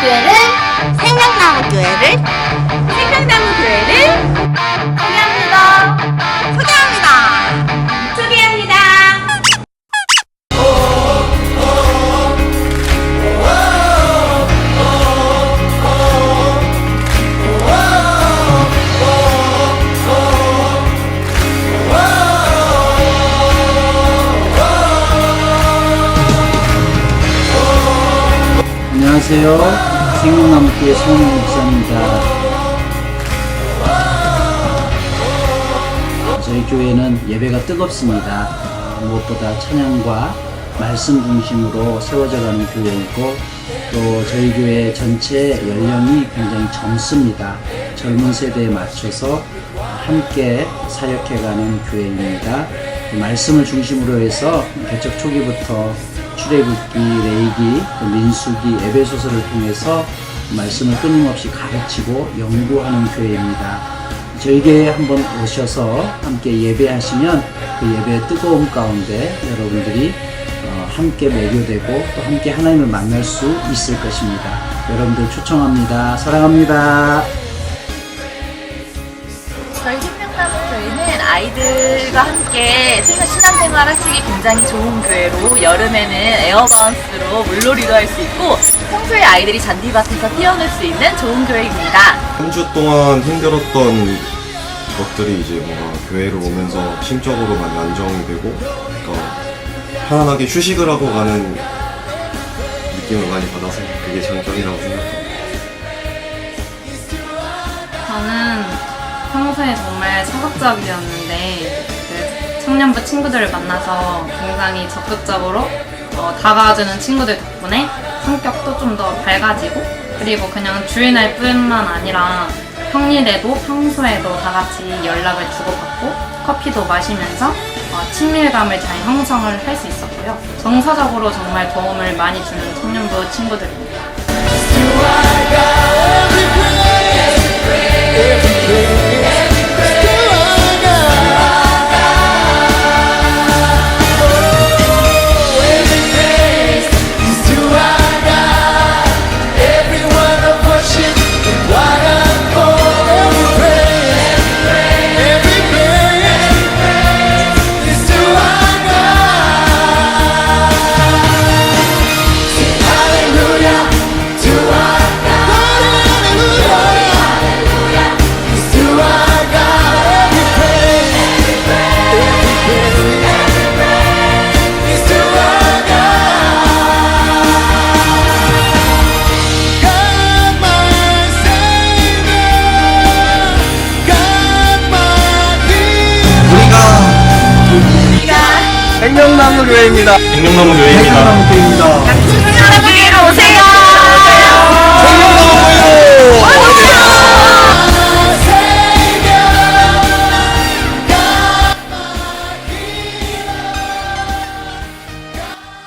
교회를 생명나무 교회를 생명나무 교회를 소개합니다. 소개합니다. 소개합니다. 안녕하세요. 생명나무교회 송은호 목사입니다. 저희 교회는 예배가 뜨겁습니다. 무엇보다 찬양과 말씀 중심으로 세워져 가는 교회이고 또 저희 교회 전체 연령이 굉장히 젊습니다. 젊은 세대에 맞춰서 함께 사역해가는 교회입니다. 말씀을 중심으로 해서 개척 초기부터 출애굽기, 레이기, 또 민수기, 에베소서를 통해서 말씀을 끊임없이 가르치고 연구하는 교회입니다. 저희 교회에 한번 오셔서 함께 예배하시면 그 예배의 뜨거움 가운데 여러분들이 어, 함께 매료되고 또 함께 하나님을 만날 수 있을 것입니다. 여러분들 초청합니다. 사랑합니다. 아이들과 함께 생활 신앙생활 하시기 굉장히 좋은 교회로 여름에는 에어바운스로 물놀이도 할 수 있고 평소에 아이들이 잔디밭에서 뛰어놀 수 있는 좋은 교회입니다. 한주 동안 힘들었던 것들이 이제 뭔가 교회를 오면서 심적으로 많이 안정이 되고 그러니까 편안하게 휴식을 하고 가는 느낌을 많이 받아서 그게 장점이라고 생각합니다. 저는 평소에 정말 소극적이었는데 그 청년부 친구들을 만나서 굉장히 적극적으로 어, 다가와주는 친구들 덕분에 성격도 좀 더 밝아지고 그리고 그냥 주일날 뿐만 아니라 평일에도 평소에도 다 같이 연락을 주고받고 커피도 마시면서 어, 친밀감을 잘 형성을 할 수 있었고요. 정서적으로 정말 도움을 많이 주는 청년부 친구들입니다. 생명나무 교회입니다. 생명나무 교회입니다. 생명나무 교회입니다.